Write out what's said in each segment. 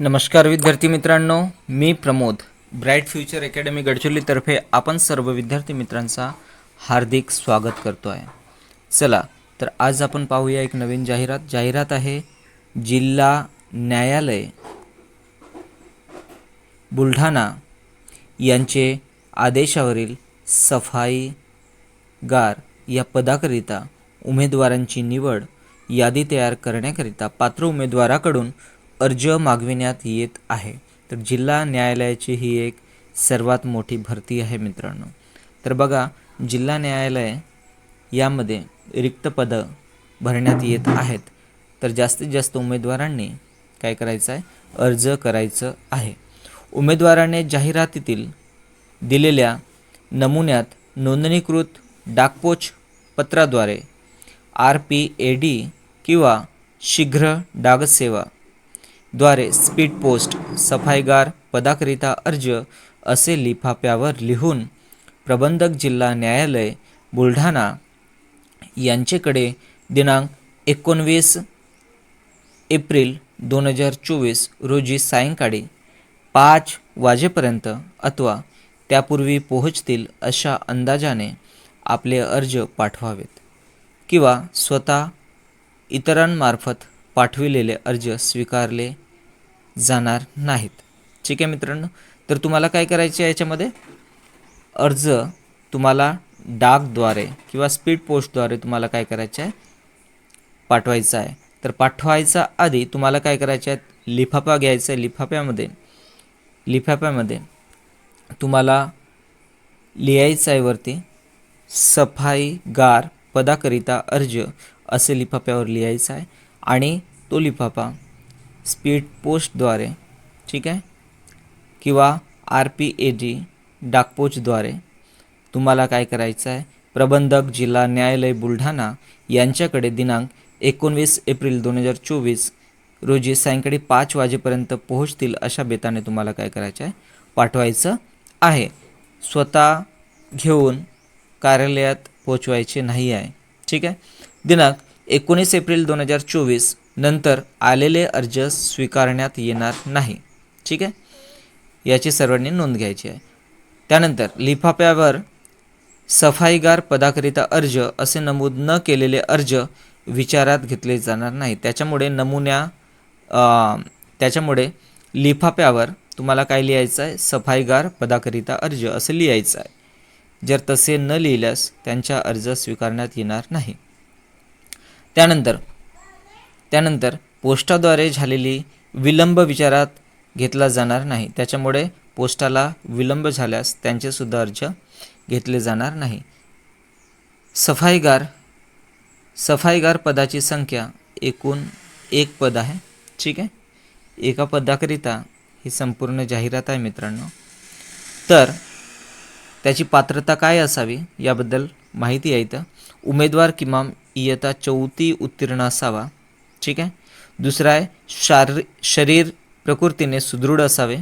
नमस्कार विद्यार्थी मित्रांनो मी प्रमोद. ब्राईट फ्युचर अकॅडमी गडचिरोलीतर्फे आपण सर्व विद्यार्थी मित्रांचा हार्दिक स्वागत करतो आहे चला तर आज आपण पाहूया एक नवीन जाहिरात. जाहिरात आहे जिल्हा न्यायालय बुलढाणा यांचे आदेशावरील सफाईगार या पदाकरिता उमेदवारांची निवड यादी तयार करण्याकरिता पात्र उमेदवाराकडून अर्ज मागविण्यात येत आहे. तर जिल्हा न्यायालयाची ही एक सर्वात मोठी भरती आहे मित्रांनो. तर बघा जिल्हा न्यायालय यामध्ये रिक्त पदं भरण्यात येत आहेत. तर जास्तीत जास्त उमेदवारांनी काय करायचं आहे? अर्ज करायचं आहे. उमेदवाराने जाहिरातीतील दिलेल्या नमुन्यात नोंदणीकृत डाकपोच पत्राद्वारे आर पी ए डी किंवा शीघ्र डागसेवा द्वारे स्पीड पोस्ट सफाईगार पदाकरिता अर्ज असे लिफाफ्यावर लिहून प्रबंधक जिल्हा न्यायालय बुलढाणा यांचेकडे दिनांक एकोणवीस एप्रिल दोन हजार चोवीस रोजी सायंकाळी पाच वाजेपर्यंत अथवा त्यापूर्वी पोहोचतील अशा अंदाजाने आपले अर्ज पाठवावेत किंवा स्वतः इतरांमार्फत पाठविलेले अर्ज स्वीकारले जाणार नाहीत. ठीक आहे मित्रांनो? तर तुम्हाला काय करायचे आहे याच्यामध्ये? अर्ज तुम्हाला डाकद्वारे किंवा स्पीड पोस्टद्वारे तुम्हाला काय करायचं आहे? पाठवायचा आहे. तर पाठवायचा आधी तुम्हाला काय करायचे आहे? लिफाफा घ्यायचा आहे. लिफाफ्यामध्ये लिफाफ्यामध्ये तुम्हाला लिहायचं आहे वरती सफाईगार पदाकरिता अर्ज असे लिफाफ्यावर लिहायचं आहे आणि तो लिफाफा स्पीड पोस्टद्वारे ठीक आहे? किंवा आर पी ए जी डाकपोचद्वारे तुम्हाला काय करायचं आहे? प्रबंधक जिल्हा न्यायालय बुलढाणा यांच्याकडे दिनांक एकोणवीस एप्रिल दोन हजार चोवीस रोजी सायंकाळी पाच वाजेपर्यंत पोहोचतील अशा बेताने तुम्हाला काय करायचं आहे? पाठवायचं आहे. स्वतः घेऊन कार्यालयात पोचवायचे नाही आहे ठीक आहे? दिनांक एकोणीस एप्रिल दोन हजार चोवीस नंतर आलेले अर्ज स्वीकारण्यात येणार नाही. ठीक आहे? याची सर्वांनी नोंद घ्यायची आहे. त्यानंतर लिफाफ्यावर सफाईगार पदाकरिता अर्ज असे नमूद न केलेले अर्ज विचारात घेतले जाणार नाही. त्याच्यामुळे नमुन्या त्याच्यामुळे लिफाफ्यावर तुम्हाला काय लिहायचं आहे? सफाईगार पदाकरिता अर्ज असं लिहायचं आहे. जर तसे न लिहिल्यास त्यांचा अर्ज स्वीकारण्यात येणार नाही. त्यानंतर त्यानंतर पोस्टाद्वारे झालेली विलंब विचारात घेतला जाणार नाही. त्याच्यामुळे पोस्टाला विलंब झाल्यास त्यांचेसुद्धा अर्ज घेतले जाणार नाही. सफाईगार सफाईगार पदाची संख्या एकूण एक पद आहे. ठीक आहे? एका पदाकरिता ही संपूर्ण जाहिरात आहे मित्रांनो. तर त्याची पात्रता काय असावी याबद्दल माहिती आहे इथं. उमेदवार किमान इयता चौथी उत्तीर्ण असावा. ठीक आहे? दुसरा आहे शारी शरीर प्रकृतीने सुदृढ असावे.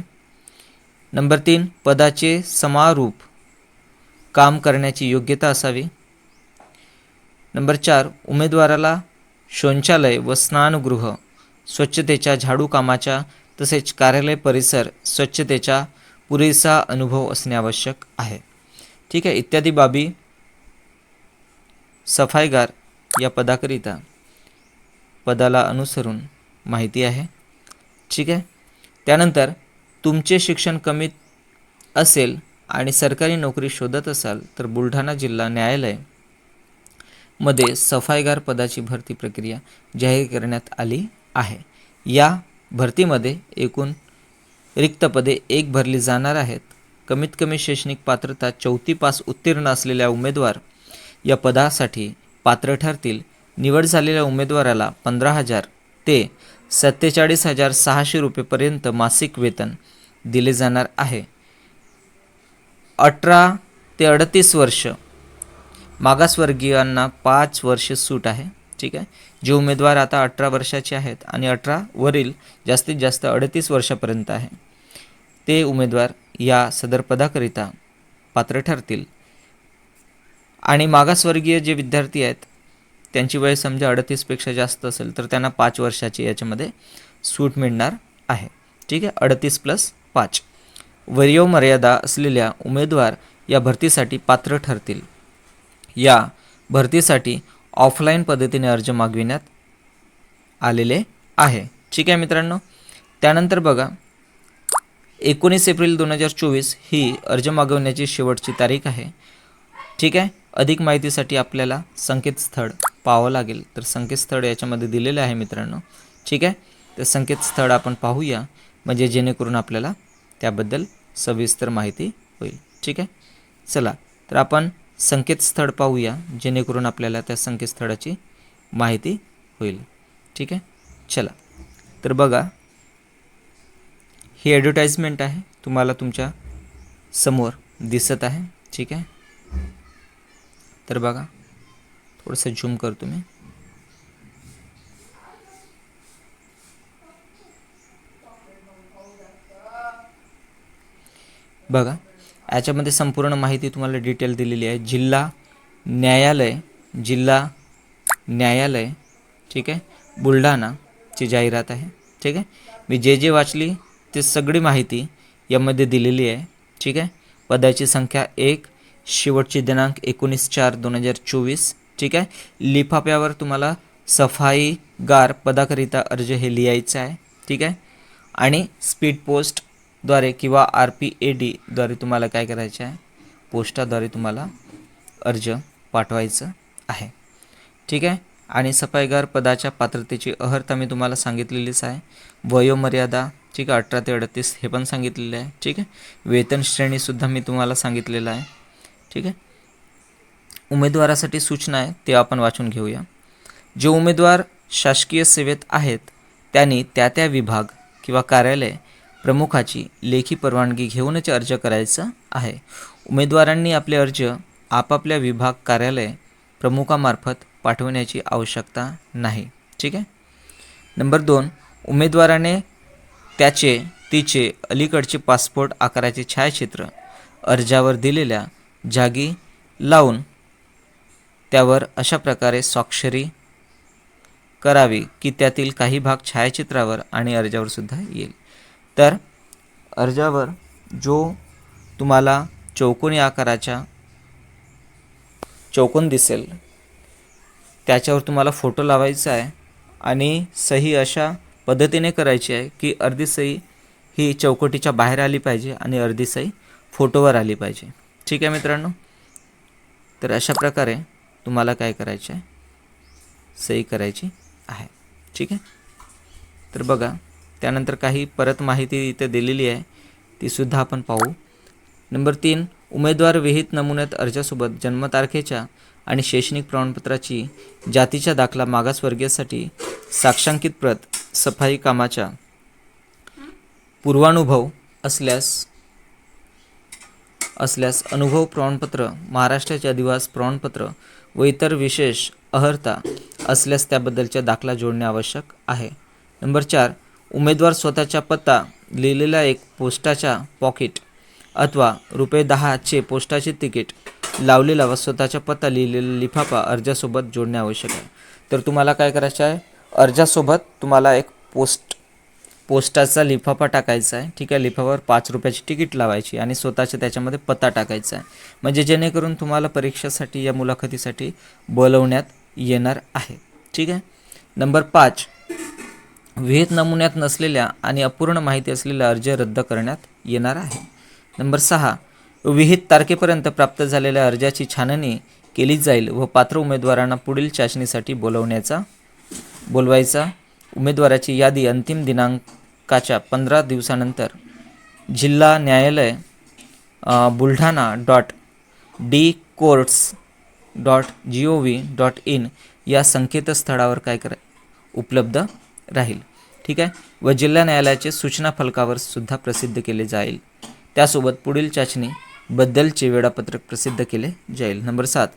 नंबर तीन पदाचे समारूप काम करण्याची योग्यता असावी. नंबर चार उमेदवाराला शौचालय व स्नानगृह स्वच्छतेच्या झाडू कामाच्या तसेच कार्यालय परिसर स्वच्छतेचा पुरेसा अनुभव असणे आवश्यक आहे. ठीक आहे? इत्यादी बाबी सफाईगार या पदाकरिता. पदाला अनुसरून माहिती आहे. ठीक आहे? त्यानंतर तुमचे शिक्षण कमी असेल आणि सरकारी नोकरी शोधत असाल तर बुलढाणा जिल्हा न्यायालयमध्ये सफाईगार पदाची भरती प्रक्रिया जाहीर करण्यात आली आहे. या भरतीमध्ये एकूण रिक्त पदे एक भरली जाणार आहेत. कमीत कमी शैक्षणिक पात्रता चौथी पास उत्तीर्ण असलेल्या उमेदवार या पदासाठी पात्र ठरतील. निवड झालेल्या उमेदवाराला पंधरा हजार ते सत्तेचाळीस हजार सहाशे रुपयेपर्यंत मासिक वेतन दिले जाणार आहे. अठरा ते अडतीस वर्ष मागासवर्गीयांना पाच वर्ष सूट आहे. ठीक आहे? जे उमेदवार आता अठरा वर्षाचे आहेत आणि अठरा वरील जास्तीत जास्त अडतीस वर्षापर्यंत आहे. ते उमेदवार या सदर पदाकरिता पात्र ठरतील. आणि मागासवर्गीय जे विद्यार्थी आहेत त्यांची वय समजा अडतीसपेक्षा जास्त असेल तर त्यांना पाच वर्षाची याच्यामध्ये सूट मिळणार आहे. ठीक आहे? अडतीस प्लस पाच. वयोमर्यादा असलेल्या उमेदवार या भरतीसाठी पात्र ठरतील. या भरतीसाठी ऑफलाईन पद्धतीने अर्ज मागविण्यात आलेले आहे. ठीक आहे मित्रांनो? त्यानंतर बघा एकोणीस एप्रिल दोन हजार चोवीस ही अर्ज मागवण्याची शेवटची तारीख आहे. ठीक आहे? अधिक माहितीसाठी आपल्याला संकेतस्थळ पाहावं लागेल. तर संकेतस्थळ याच्यामध्ये दिलेलं आहे मित्रांनो. ठीक आहे? तर संकेतस्थळ आपण पाहूया. म्हणजे जेणेकरून आपल्याला त्याबद्दल सविस्तर माहिती होईल. ठीक आहे? चला तर आपण संकेतस्थळ पाहूया. जेणेकरून आपल्याला त्या संकेतस्थळाची माहिती होईल. ठीक आहे? चला. तर बघा ही ॲडव्हर्टाईजमेंट आहे. तुम्हाला तुमच्यासमोर दिसत आहे. ठीक आहे? तर बघा थोडंसं झूम करतो मी बघा याच्यामध्ये संपूर्ण माहिती तुम्हाला डिटेल दिलेली आहे. जिल्हा न्यायालय जिल्हा न्यायालय ठीक आहे? बुलढाणाची जाहिरात आहे ठीक आहे? मी जे जे वाचली ते सगळी माहिती यामध्ये दिलेली आहे ठीक आहे? पदाची संख्या एक शेवटची दिनांक एकोणीस चार दोन हजार चोवीस ठीक आहे? लिफाफ्यावर तुम्हाला सफाईगार पदाकरिता अर्ज हे लिहायचं आहे. ठीक आहे? आणि स्पीड पोस्टद्वारे किंवा आर पी ए डीद्वारे तुम्हाला काय करायचं आहे? पोस्टाद्वारे तुम्हाला अर्ज पाठवायचं आहे. ठीक आहे? आणि सफाईगार पदाच्या पात्रतेची अहर्ता मी तुम्हाला सांगितलेलीच आहे. वयोमर्यादा ठीक आहे? अठरा ते अडतीस हे पण सांगितलेलं आहे. ठीक आहे? वेतन श्रेणीसुद्धा मी तुम्हाला सांगितलेलं आहे. ठीक आहे? उमेदवारासाठी सूचना आहे ते आपण वाचून घेऊया. जे उमेदवार शासकीय सेवेत आहेत त्यांनी त्या त्या विभाग किंवा कार्यालय प्रमुखाची लेखी परवानगी घेऊनच अर्ज करायचा आहे. उमेदवारांनी आपले अर्ज आपापल्या विभाग कार्यालय प्रमुखामार्फत पाठवण्याची आवश्यकता नाही. ठीक आहे? नंबर दोन उमेदवाराने त्याचे तिचे अलीकडचे पासपोर्ट आकाराचे छायाचित्र अर्जावर दिलेल्या जागी लावून त्यावर अशा प्रकारे स्वाक्षरी करावी की त्यातील काही भाग छायाचित्रावर आणि अर्जावर सुद्धा येईल. तर अर्जावर जो तुम्हाला चौकोनी आकाराच्या चौकोन दिसेल त्याच्यावर तुम्हाला फोटो लावायचा आहे आणि सही अशा पद्धतीने करायची आहे की अर्धी सही ही चौकटीच्या बाहेर आली पाहिजे आणि अर्धी सही फोटोवर आली पाहिजे. ठीक आहे मित्रांनो? तर अशा प्रकारे तुम्हाला काय करायचे आहे? सही करायची आहे. ठीक आहे? तर बघा त्यानंतर काही परत माहिती इथे दिलेली आहे. तीसुद्धा आपण पाहू. नंबर तीन उमेदवार विहित नमुन्यात अर्जासोबत जन्मतारखेच्या आणि शैक्षणिक प्रमाणपत्राची जातीचा दाखला मागासवर्गीयासाठी साक्षांकित प्रत सफाई कामाच्या पूर्वानुभव असल्यास असल्यास अनुभव प्रमाणपत्र महाराष्ट्राचे अधिवास प्रमाणपत्र व इतर विशेष अहर्ता असल्यास त्याबद्दलचा दाखला जोडणे आवश्यक आहे. नंबर चार उमेदवार स्वतःचा पत्ता लिहिलेला एक पोस्टाच्या पॉकेट अथवा रुपये दहाचे पोस्टाचे तिकीट लावलेला व स्वतःचा पत्ता लिहिलेला लिफाफा अर्जासोबत जोडणे आवश्यक आहे. तर तुम्हाला काय करायचं आहे? अर्जासोबत तुम्हाला एक पोस्ट पोस्टाचा लिफाफा टाकायचा आहे. ठीक आहे लिफाफावर पाच रुपयाची तिकीट लावायची आणि स्वतःच्या त्याच्यामध्ये पत्ता टाकायचा आहे. म्हणजे जेणेकरून तुम्हाला परीक्षेसाठी या मुलाखतीसाठी बोलवण्यात येणार आहे. ठीक आहे? नंबर पाच विहित नमुन्यात नसलेल्या आणि अपूर्ण माहिती असलेला अर्ज रद्द करण्यात येणार आहे. नंबर सहा विहित तारखेपर्यंत प्राप्त झालेल्या अर्जाची छाननी केली जाईल व पात्र उमेदवारांना पुढील चाचणीसाठी बोलवण्याचा बोलवायचा उमेदवाराची यादी अंतिम दिनांकाच्या पंधरा दिवसानंतर जिल्हा न्यायालय Buldhana dot D courts dot G O V dot in या संकेतस्थळावर काय करा उपलब्ध राहील. ठीक आहे? व जिल्हा न्यायालयाचे सूचना फलकावर सुद्धा प्रसिद्ध केले जाईल. त्यासोबत पुढील चाचणी बद्दलचे वेळापत्रक प्रसिद्ध केले जाईल. नंबर सात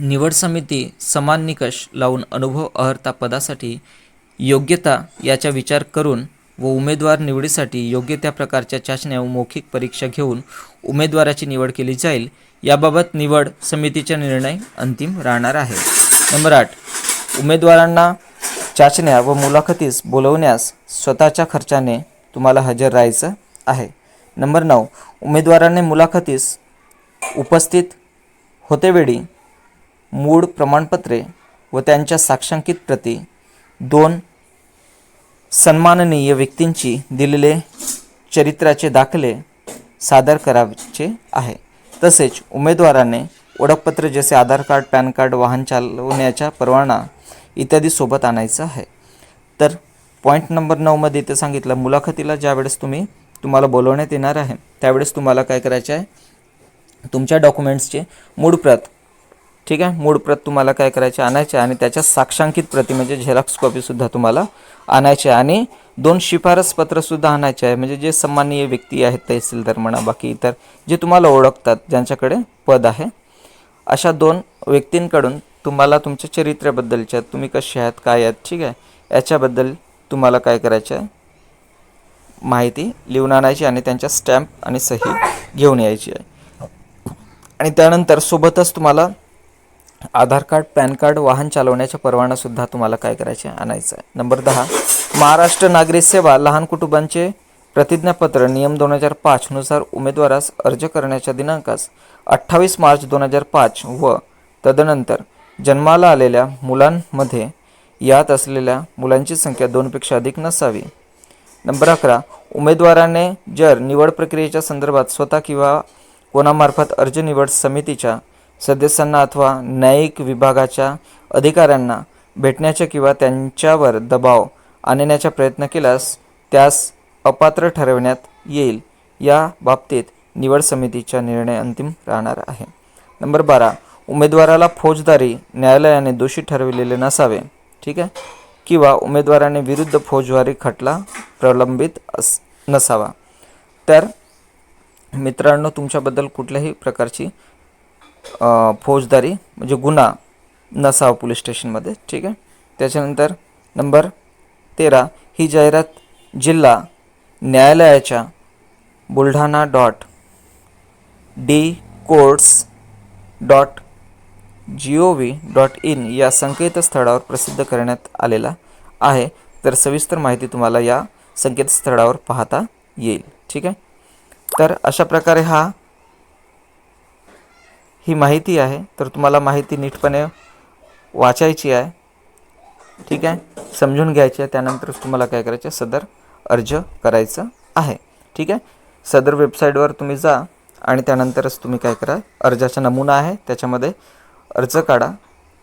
निवड समिती समान निकष लावून अनुभव अहर्ता पदासाठी योग्यता याचा विचार करून व उमेदवार निवडीसाठी योग्य त्या प्रकारच्या चाचण्या व मौखिक परीक्षा घेऊन उमेदवाराची निवड केली जाईल याबाबत निवड समितीचा निर्णय अंतिम राहणार आहे. नंबर आठ. उमेदवारांना चाचण्या व मुलाखतीस बोलवण्यास स्वतःच्या खर्चाने तुम्हाला हजर राहायचं आहे. नंबर नऊ. उमेदवारांनी मुलाखतीस उपस्थित होतेवेळी मूळ प्रमाणपत्रे व त्यांच्या साक्षांकित प्रती दोन सन्माननीय व्यक्तींची दिलेले चरित्राचे दाखले सादर करायचे आहे. तसेच उमेदवाराने ओळखपत्र जसे आधार कार्ड पॅन कार्ड वाहन चालवण्याचा परवाना इत्यादी सोबत आणायचं आहे. तर पॉईंट नंबर नऊमध्ये इथे सांगितलं मुलाखतीला ज्यावेळेस तुम्ही तुम्हाला बोलवण्यात येणार आहे त्यावेळेस तुम्हाला काय करायचं आहे तुमच्या डॉक्युमेंट्सचे मूळ प्रत ठीक आहे? मूळ प्रत तुम्हाला काय करायचे? आणायचे आणि त्याच्या साक्षांकित प्रती म्हणजे झेरॉक्स कॉपीसुद्धा तुम्हाला आणायचे आणि दोन शिफारस पत्रसुद्धा आणायचे आहे. म्हणजे जे सन्माननीय व्यक्ती आहेत तहसीलदार म्हणा बाकी इतर जे तुम्हाला ओळखतात ज्यांच्याकडे पद आहे अशा दोन व्यक्तींकडून तुम्हाला तुमच्या चरित्र्याबद्दलच्या तुम्ही कसे आहात काय आहात ठीक आहे? याच्याबद्दल तुम्हाला काय करायचं आहे? माहिती लिहून आणायची आणि त्यांच्या स्टॅम्प आणि सही घेऊन यायची आहे. आणि त्यानंतर सोबतच तुम्हाला आधार कार्ड पॅन कार्ड वाहन चालवण्याचा परवानासुद्धा तुम्हाला काय करायचे आणायचं आहे. नंबर दहा महाराष्ट्र नागरी सेवा लहान कुटुंबांचे प्रतिज्ञापत्र नियम दोन हजार पाचनुसार उमेदवारास अर्ज करण्याच्या दिनांकास अठ्ठावीस मार्च दोन हजार पाच व तदनंतर जन्माला आलेल्या मुलांमध्ये यात असलेल्या मुलांची संख्या दोनपेक्षा अधिक नसावी. नंबर अकरा उमेदवाराने जर निवड प्रक्रियेच्या संदर्भात स्वतः किंवा कोणामार्फत अर्ज निवड समितीच्या सदस्यांना अथवा न्यायिक विभागाच्या अधिकाऱ्यांना भेटण्याच्या किंवा त्यांच्यावर दबाव आणण्याचा प्रयत्न केल्यास त्यास अपात्र ठरवण्यात येईल. या बाबतीत निवड समितीचा निर्णय अंतिम राहणार आहे. नंबर बारा. उमेदवाराला फौजदारी न्यायालयाने दोषी ठरविलेले नसावे ठीक आहे? किंवा उमेदवाराने विरुद्ध फौजदारी खटला प्रलंबित अस नसावा. तर मित्रांनो तुमच्याबद्दल कुठल्याही प्रकारची फौजदारी म्हणजे गुन्हा नसावा पोलीस स्टेशनमध्ये ठीक आहे? त्याच्यानंतर नंबर तेरा ही जाहिरात जिल्हा न्यायालयाच्या Buldhana dot D courts dot G O V dot in या संकेतस्थळावर प्रसिद्ध करण्यात आलेला आहे. तर सविस्तर माहिती तुम्हाला या संकेतस्थळावर पाहता येईल ठीक आहे? तर अशा प्रकारे हा ही माहिती आहे तर तुम्हाला माहिती नीटपणे वाचायची आहे. ठीक आहे? समजून घ्यायची आहे त्यानंतरच तुम्हाला काय करायचं आहे? सदर अर्ज करायचं आहे. ठीक आहे? सदर वेबसाईटवर तुम्ही जा आणि त्यानंतरच तुम्ही काय करा अर्जाचा नमुना आहे त्याच्यामध्ये अर्ज काढा.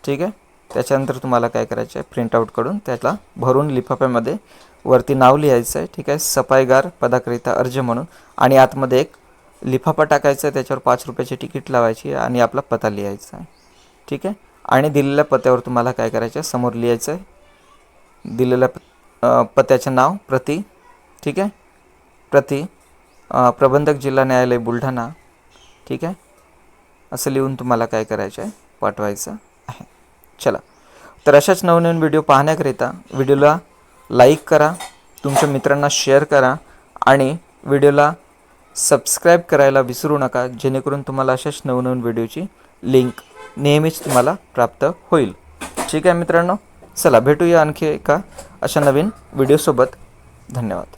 ठीक आहे? त्याच्यानंतर तुम्हाला काय करायचं आहे? प्रिंटआउट काढून त्याला भरून लिफाफ्यामध्ये वरती नाव लिहायचं आहे. ठीक आहे? सफाईगार पदाकरिता अर्ज म्हणून. आणि आतमध्ये एक लिफाफा टाकायचा आहे त्याच्यावर पाच रुपयाची तिकीट लावायची आणि आपला पत्ता लिहायचा आहे. ठीक आहे? आणि दिलेल्या पत्त्यावर तुम्हाला काय करायचं आहे? समोर लिहायचं आहे. दिलेल्या प पत्त्याचं नाव प्रति. ठीक आहे? प्रति प्रबंधक जिल्हा न्यायालय बुलढाणा. ठीक आहे? असं लिहून तुम्हाला काय करायचं आहे? पाठवायचं आहे. चला. तर अशाच नवनवीन व्हिडिओ पाहण्याकरिता व्हिडिओला लाईक करा तुमच्या मित्रांना शेअर करा आणि व्हिडिओला सबस्क्राईब करायला विसरू नका जेणेकरून तुम्हाला अशाच नवनवीन व्हिडिओची लिंक नेहमीच तुम्हाला प्राप्त होईल. ठीक आहे मित्रांनो चला भेटूया आणखी एका अशा नवीन व्हिडिओसोबत. धन्यवाद.